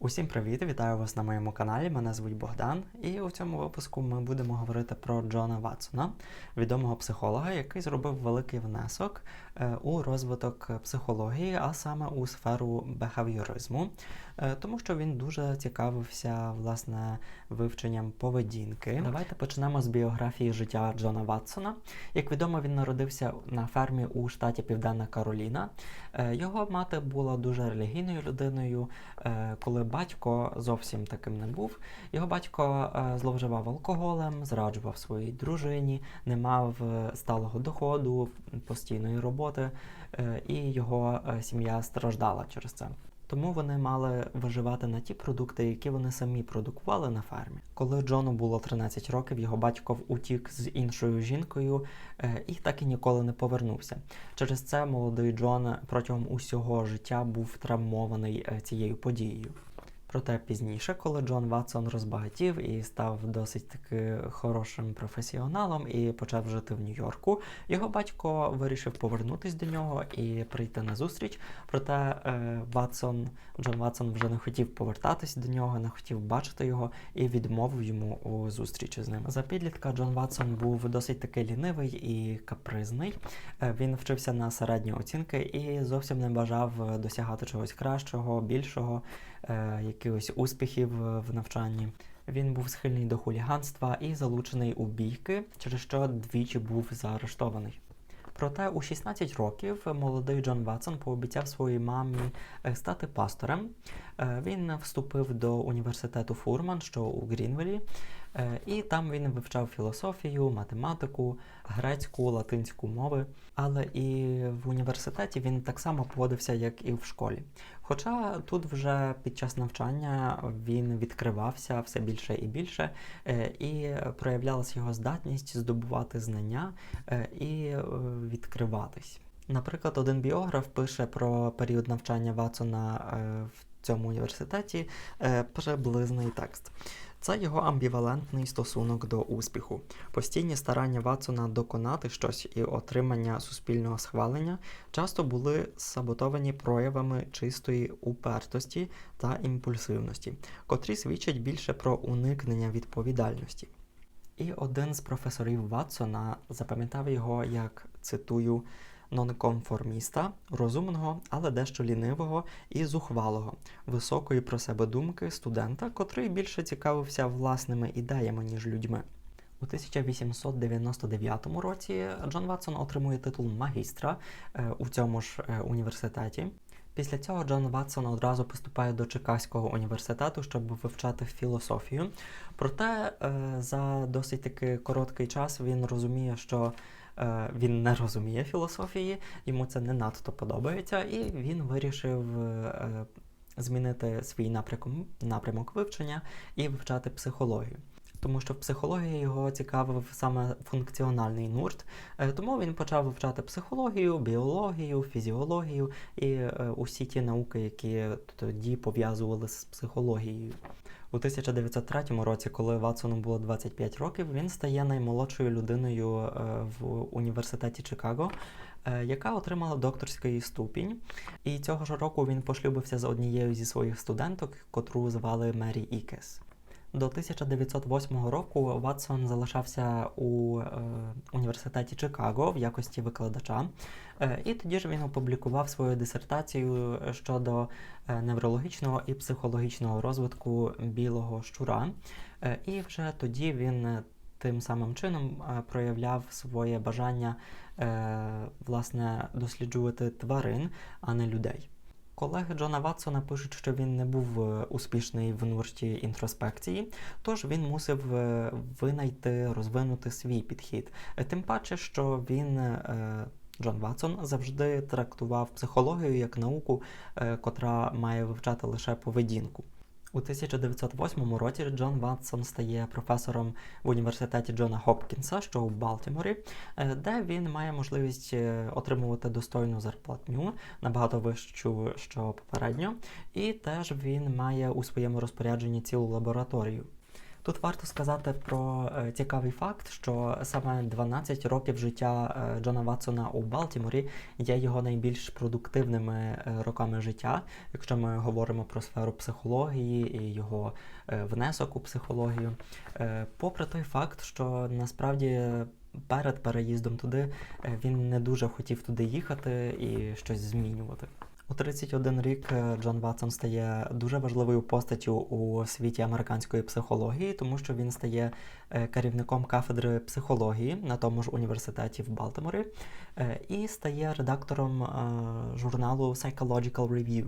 Усім привіт! Вітаю вас на моєму каналі. Мене звуть Богдан, і у цьому випуску ми будемо говорити про Джона Ватсона, відомого психолога, який зробив великий внесок е, у розвиток психології, а саме у сферу бехавіоризму, е, тому що він дуже цікавився власне вивченням поведінки. Давайте почнемо з біографії життя Джона Ватсона. Як відомо, він народився на фермі у штаті Південна Кароліна. Е, Його мати була дуже релігійною людиною. Коли батько зовсім таким не був, його батько е, зловживав алкоголем, зраджував своїй дружині, не мав е, сталого доходу, постійної роботи, е, і його сім'я страждала через це. Тому вони мали виживати на ті продукти, які вони самі продукували на фермі. Коли Джону було 13 років, його батько утік з іншою жінкою і так і ніколи не повернувся. Через це молодий Джон протягом усього життя був травмований цією подією. Проте пізніше, коли Джон Ватсон розбагатів і став досить таки хорошим професіоналом і почав жити в Нью-Йорку, його батько вирішив повернутись до нього і прийти на зустріч. Проте е, Ватсон, Джон Ватсон вже не хотів повертатись до нього, не хотів бачити його і відмовив йому у зустрічі з ним. За підлітка Джон Ватсон був досить таки лінивий і капризний. Е, Він вчився на середні оцінки і зовсім не бажав досягати чогось кращого, більшого, е, якихось успіхів в навчанні. Він був схильний до хуліганства і залучений у бійки, через що двічі був заарештований. Проте у 16 років молодий Джон Ватсон пообіцяв своїй мамі е, стати пастором. Е, Він вступив до університету Фурман, що у Грінвелі, і там він вивчав філософію, математику, грецьку, латинську мови. Але і в університеті він так само поводився, як і в школі. Хоча тут вже під час навчання він відкривався все більше і більше, е, і проявлялася його здатність здобувати знання е, і е, відкриватись. Наприклад, один біограф пише про період навчання Ватсона е, в цьому університеті е, приблизний текст. Це його амбівалентний стосунок до успіху, постійні старання Ватсона доконати щось і отримання суспільного схвалення часто були саботовані проявами чистої упертості та імпульсивності, котрі свідчать більше про уникнення відповідальності. І один з професорів Ватсона запам'ятав його як цитую нонконформіста, розумного, але дещо лінивого і зухвалого, високої про себе думки студента, котрий більше цікавився власними ідеями, ніж людьми. У 1899 році Джон Ватсон отримує титул магістра е, у цьому ж е, університеті. Після цього Джон Ватсон одразу поступає до Чикаського університету, щоб вивчати філософію. Проте е, за досить таки короткий час він розуміє, що він не розуміє філософії, йому це не надто подобається, і він вирішив е, змінити свій напрямок, напрямок вивчення і вивчати психологію. Тому що в психології його цікавив саме функціональний нурт, Е, тому він почав вивчати психологію, біологію, фізіологію і е, усі ті науки, які тоді пов'язували з психологією. У 1903 році, коли Ватсону було 25 років, він стає наймолодшою людиною е, в університеті Чикаго, е, яка отримала докторський ступінь. І цього ж року він пошлюбився з однією зі своїх студенток, котру звали Мері Ікес. До 1908 року Ватсон залишався у е, університеті Чикаго в якості викладача, е, і тоді ж він опублікував свою дисертацію щодо е, неврологічного і психологічного розвитку білого щура. Е, і вже тоді він тим самим чином е, проявляв своє бажання е, власне досліджувати тварин, а не людей. Колеги Джона Ватсона пишуть, що він не був е, успішний в нурті інтроспекції, тож він мусив е, винайти, розвинути свій підхід. Е, Тим паче, що він. Джон Ватсон завжди трактував психологію як науку, котра має вивчати лише поведінку. У 1908 році Джон Ватсон стає професором в університеті Джона Хопкінса, що у Балтіморі, е, де він має можливість е, отримувати достойну зарплатню, набагато вищу, що попередньо, і теж він має у своєму розпорядженні цілу лабораторію. Тут варто сказати про е, цікавий факт, що саме 12 років життя е, Джона Ватсона у Балтіморі є його найбільш продуктивними е, роками життя, якщо ми говоримо про сферу психології і його внесок у психологію. Попри той факт, що насправді перед переїздом туди він не дуже хотів туди їхати і щось змінювати. У 31 рік е, Джон Ватсон стає дуже важливою постаттю у світі американської психології, тому що він стає е, керівником кафедри психології на тому ж університеті в Балтиморі е, і стає редактором журналу Psychological Review.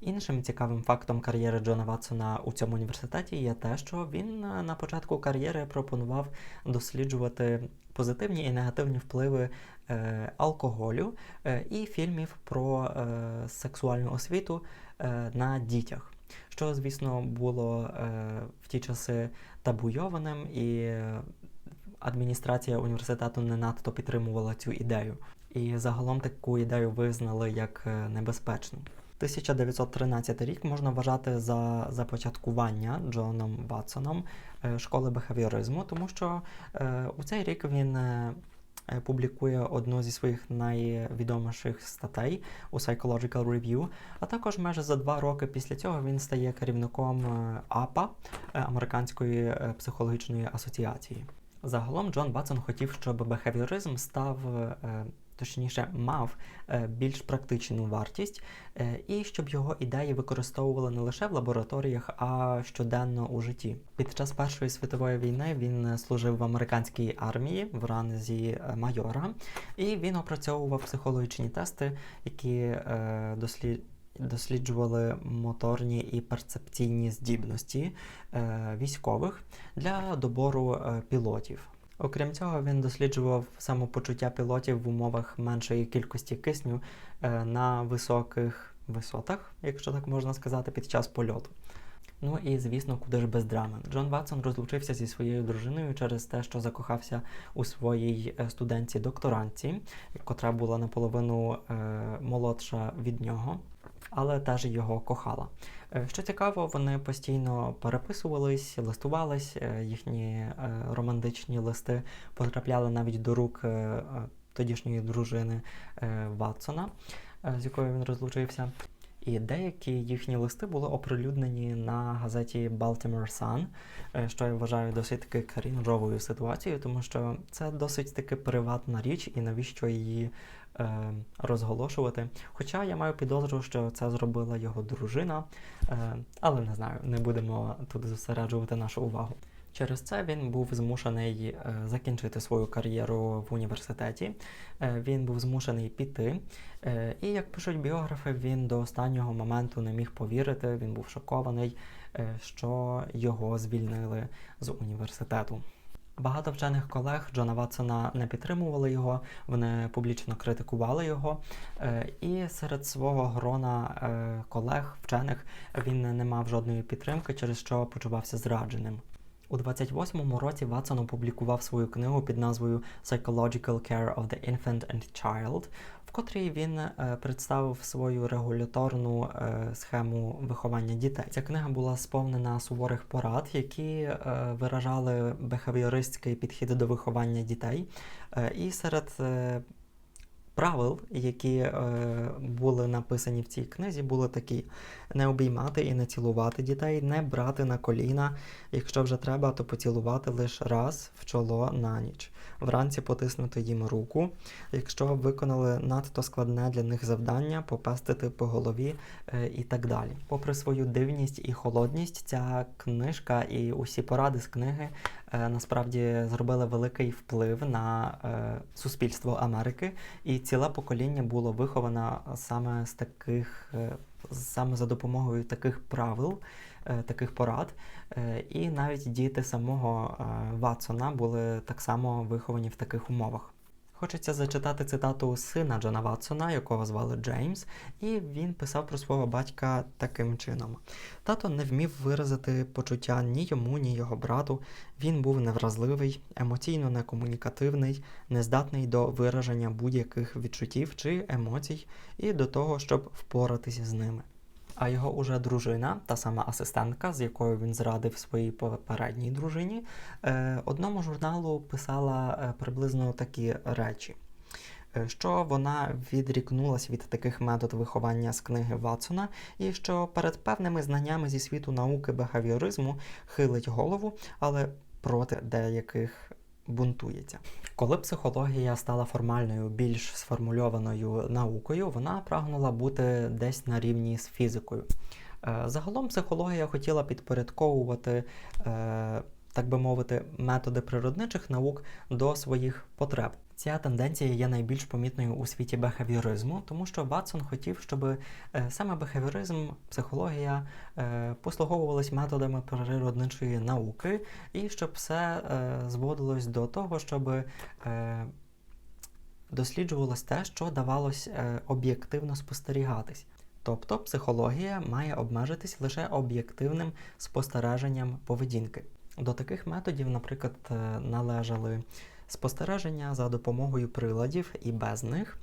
Іншим цікавим фактом кар'єри Джона Ватсона у цьому університеті є те, що він е, на початку кар'єри пропонував досліджувати позитивні і негативні впливи е, алкоголю е, і фільмів про е, сексуальну освіту е, на дітях. Що, звісно, було е, в ті часи табуйованим, і адміністрація університету не надто підтримувала цю ідею. І загалом таку ідею визнали як е, небезпечну. 1913 рік можна вважати за започаткування Джоном Ватсоном е, школи бехавіоризму, тому що е, у цей рік він е, публікує одну зі своїх найвідоміших статей у Psychological Review, а також майже за два роки після цього він стає керівником АПА Американської психологічної асоціації. Загалом Джон Ватсон хотів, щоб бехавіоризм став, точніше, мав е, більш практичну вартість, е, і щоб його ідеї використовували не лише в лабораторіях, а щоденно у житті. Під час Першої світової війни він служив в американській армії в ранзі е, майора, і він опрацьовував психологічні тести, які е, дослід досліджували моторні і перцепційні здібності військових для добору пілотів. Окрім цього, він досліджував самопочуття пілотів в умовах меншої кількості кисню е, на високих висотах, якщо так можна сказати, під час польоту. Ну і звісно, куди ж без драми. Джон Ватсон розлучився зі своєю дружиною через те, що закохався у своїй е, студентці докторантці, котра була наполовину е, молодша від нього, але теж його кохала. Е, Що цікаво, вони постійно переписувались, листувались, е, їхні е, романтичні листи потрапляли навіть до рук тодішньої дружини Ватсона, з якою він розлучився. І деякі їхні листи були оприлюднені на газеті Baltimore Sun, е, що я вважаю досить таки крінжовою ситуацією, тому що це досить таки приватна річ, і навіщо її е, розголошувати. Хоча я маю підозру, що це зробила його дружина, е, але не знаю, не будемо тут зосереджувати нашу увагу. Через це він був змушений е, закінчити свою кар'єру в університеті. Е, він був змушений піти. Е, і як пишуть біографи, він до останнього моменту не міг повірити. Він був шокований, що його звільнили з університету. Багато вчених колег Джона Ватсона не підтримували його, вони публічно критикували його. І серед свого грона колег, вчених, він не мав жодної підтримки, через що почувався зрадженим. У 28-му році Ватсон опублікував свою книгу під назвою Psychological Care of the Infant and Child, в котрій він е, представив свою регуляторну е, схему виховання дітей. Ця книга була сповнена суворих порад, які е, виражали бехавіористський підхід до виховання дітей. Е, і серед е, правил, які е, були написані в цій книзі, були такі: не обіймати і не цілувати дітей, не брати на коліна. Якщо вже треба, то поцілувати лише раз в чоло на ніч. Вранці потиснути їм руку. Якщо виконали надто складне для них завдання, попестити по голові е, і так далі. Попри свою дивність і холодність, ця книжка і усі поради з книги насправді зробили великий вплив на е, суспільство Америки, і ціле покоління було виховано саме з таких, е, саме за допомогою таких правил, е, таких порад. Е, І навіть діти самого е, Ватсона були так само виховані в таких умовах. Хочеться зачитати цитату сина Джона Ватсона, якого звали Джеймс, і він писав про свого батька таким чином: тато не вмів виразити почуття ні йому, ні його брату. Він був невразливий, емоційно некомунікативний, нездатний до вираження будь-яких відчуттів чи емоцій, і до того, щоб впоратися з ними. А його уже дружина, та сама асистентка, з якою він зрадив своїй попередній дружині, е, одному журналу писала е, приблизно такі речі. е, Що вона відрікнулась від таких метод виховання з книги Ватсона, і що перед певними знаннями зі світу науки бехавіоризму хилить голову, але проти деяких бунтується. Коли психологія стала формальною, більш сформульованою наукою, вона прагнула бути десь на рівні з фізикою. Е, Загалом психологія хотіла підпорядковувати, е, так би мовити, методи природничих наук до своїх потреб. Ця тенденція є найбільш помітною у світі бехавіоризму, тому що Ватсон хотів, щоб е, саме бехавіоризм, психологія е, послуговувались методами природничої науки, і щоб все е, зводилось до того, щоб досліджувалось те, що давалось об'єктивно спостерігатись. Тобто психологія має обмежитись лише об'єктивним спостереженням поведінки. До таких методів, наприклад, належали спостереження за допомогою приладів і без них,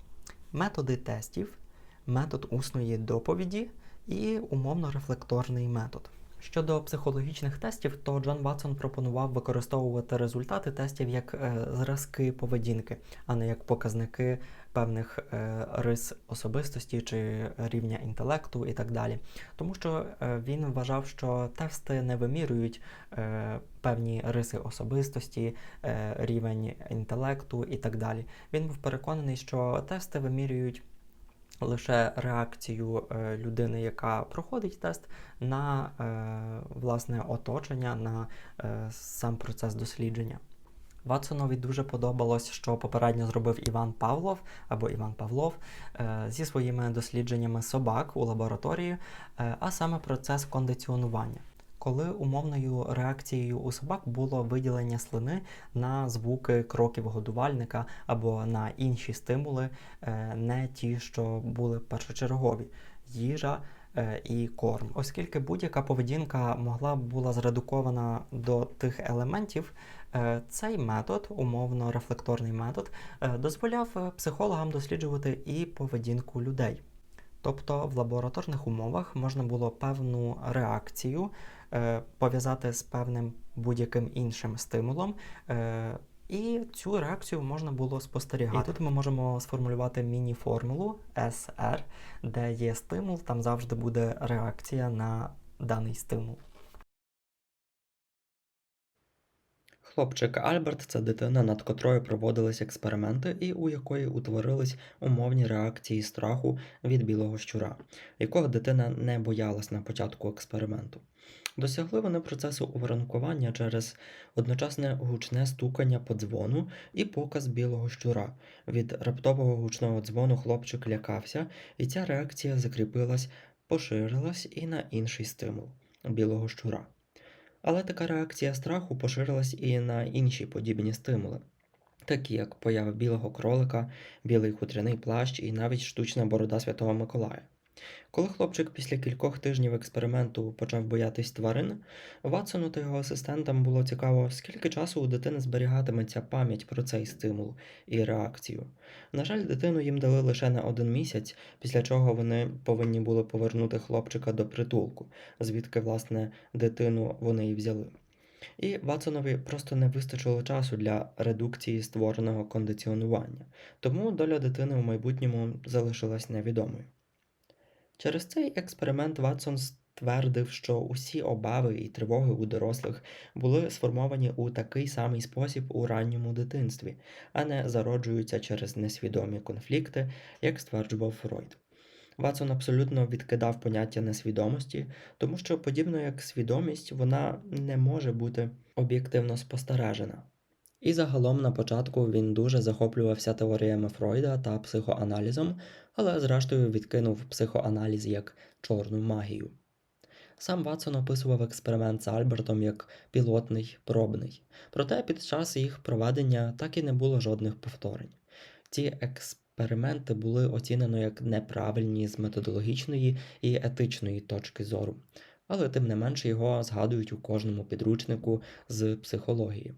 методи тестів, метод усної доповіді і умовно-рефлекторний метод. Щодо психологічних тестів, то Джон Ватсон пропонував використовувати результати тестів як е, зразки поведінки, а не як показники певних е, рис особистості чи рівня інтелекту і так далі. Тому що е, він вважав, що тести не вимірюють е, певні риси особистості, е, рівень інтелекту і так далі. Він був переконаний, що тести вимірюють лише реакцію е, людини, яка проходить тест, на е, власне оточення, на е, сам процес дослідження. Ватсонові дуже подобалось, що попередньо зробив Іван Павлов або Іван Павлов зі своїми дослідженнями собак у лабораторії, а саме процес кондиціонування. Коли умовною реакцією у собак було виділення слини на звуки кроків годувальника або на інші стимули, е, не ті, що були першочергові їжа е, і корм. Оскільки будь-яка поведінка могла б була зредукована до тих елементів, е, цей метод, умовно рефлекторний метод, дозволяв психологам досліджувати і поведінку людей. Тобто в лабораторних умовах можна було певну реакцію е, пов'язати з певним будь-яким іншим стимулом. Е, і цю реакцію можна було спостерігати. І тут ми можемо сформулювати міні-формулу SR, де є стимул, там завжди буде реакція на даний стимул. Хлопчик Альберт це дитина, над котрою проводились експерименти, і у якої утворились умовні реакції страху від білого щура, якого дитина не боялась на початку експерименту. Досягли вони процесу уворонкування через одночасне гучне стукання по дзвону і показ білого щура. Від раптового гучного дзвону хлопчик лякався, і ця реакція закріпилась, поширилась і на інший стимул білого щура. Але така реакція страху поширилась і на інші подібні стимули, такі як поява білого кролика, білий хутряний плащ і навіть штучна борода Святого Миколая. Коли хлопчик після кількох тижнів експерименту почав боятись тварин, Ватсону та його асистентам було цікаво, скільки часу у дитини зберігатиметься пам'ять про цей стимул і реакцію. На жаль, дитину їм дали лише на один місяць, після чого вони повинні були повернути хлопчика до притулку, звідки, власне, дитину вони і взяли. І Ватсонові просто не вистачило часу для редукції створеного кондиціонування, тому доля дитини у майбутньому залишилась невідомою. Через цей експеримент Ватсон ствердив, що усі обави і тривоги у дорослих були сформовані у такий самий спосіб у ранньому дитинстві, а не зароджуються через несвідомі конфлікти, як стверджував Фройд. Ватсон абсолютно відкидав поняття несвідомості, тому що, подібно як свідомість, вона не може бути об'єктивно спостережена. І загалом на початку він дуже захоплювався теоріями Фройда та психоаналізом, але зрештою відкинув психоаналіз як чорну магію. Сам Ватсон описував експеримент з Альбертом як пілотний пробний, проте під час їх проведення так і не було жодних повторень. Ці експерименти були оцінено як неправильні з методологічної і етичної точки зору, але тим не менше його згадують у кожному підручнику з психології.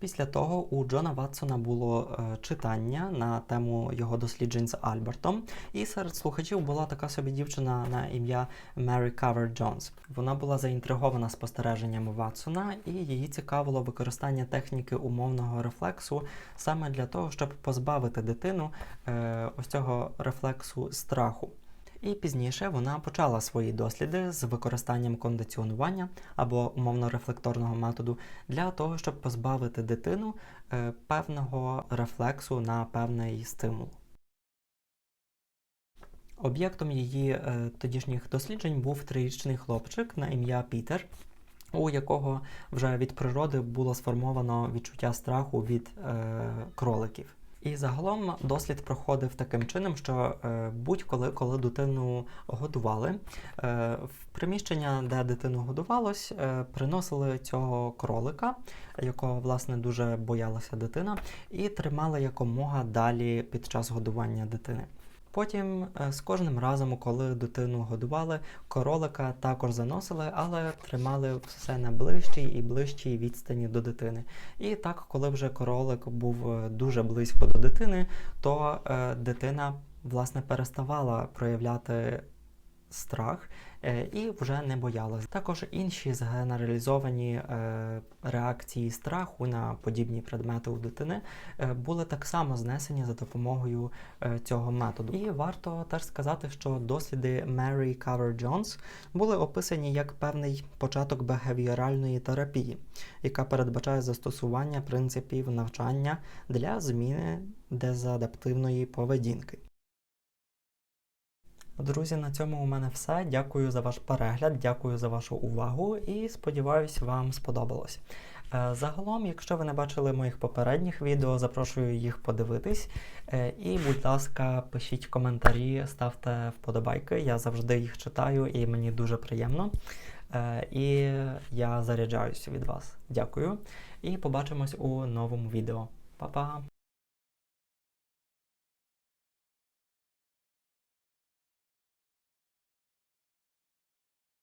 Після того у Джона Ватсона було е, читання на тему його досліджень з Альбертом, і серед слухачів була така собі дівчина на ім'я Мері Кавер Джонс. Вона була заінтригована спостереженнями Ватсона, і її цікавило використання техніки умовного рефлексу саме для того, щоб позбавити дитину е, ось цього рефлексу страху. І пізніше вона почала свої досліди з використанням кондиціонування або умовно-рефлекторного методу для того, щоб позбавити дитину е, певного рефлексу на певний стимул. Об'єктом її е, тодішніх досліджень був трирічний хлопчик на ім'я Пітер, у якого вже від природи було сформовано відчуття страху від е, кроликів. І загалом дослід проходив таким чином, що е, будь-коли, коли дитину годували, е, в приміщення, де дитину годувалось, е, приносили цього кролика, якого власне дуже боялася дитина, і тримали якомога далі під час годування дитини. Потім е, з кожним разом, коли дитину годували, королика також заносили, але тримали все на ближчій і ближчій відстані до дитини. І так, коли вже королик був е, дуже близько до дитини, то е, дитина власне переставала проявляти страх е, і вже не боялась. Також інші згенералізовані е, реакції страху на подібні предмети у дитини е, були так само знесені за допомогою цього методу. І варто теж сказати, що досліди Mary Cover Jones були описані як певний початок бехевіоральної терапії, яка передбачає застосування принципів навчання для зміни дезадаптивної поведінки. Друзі, на цьому у мене все. Дякую за ваш перегляд, дякую за вашу увагу і сподіваюсь, вам сподобалось. Е, Загалом, якщо ви не бачили моїх попередніх відео, запрошую їх подивитись. Е, І, будь ласка, пишіть коментарі, ставте вподобайки. Я завжди їх читаю і мені дуже приємно. Е, І я заряджаюся від вас. Дякую. І побачимось у новому відео. Па-па!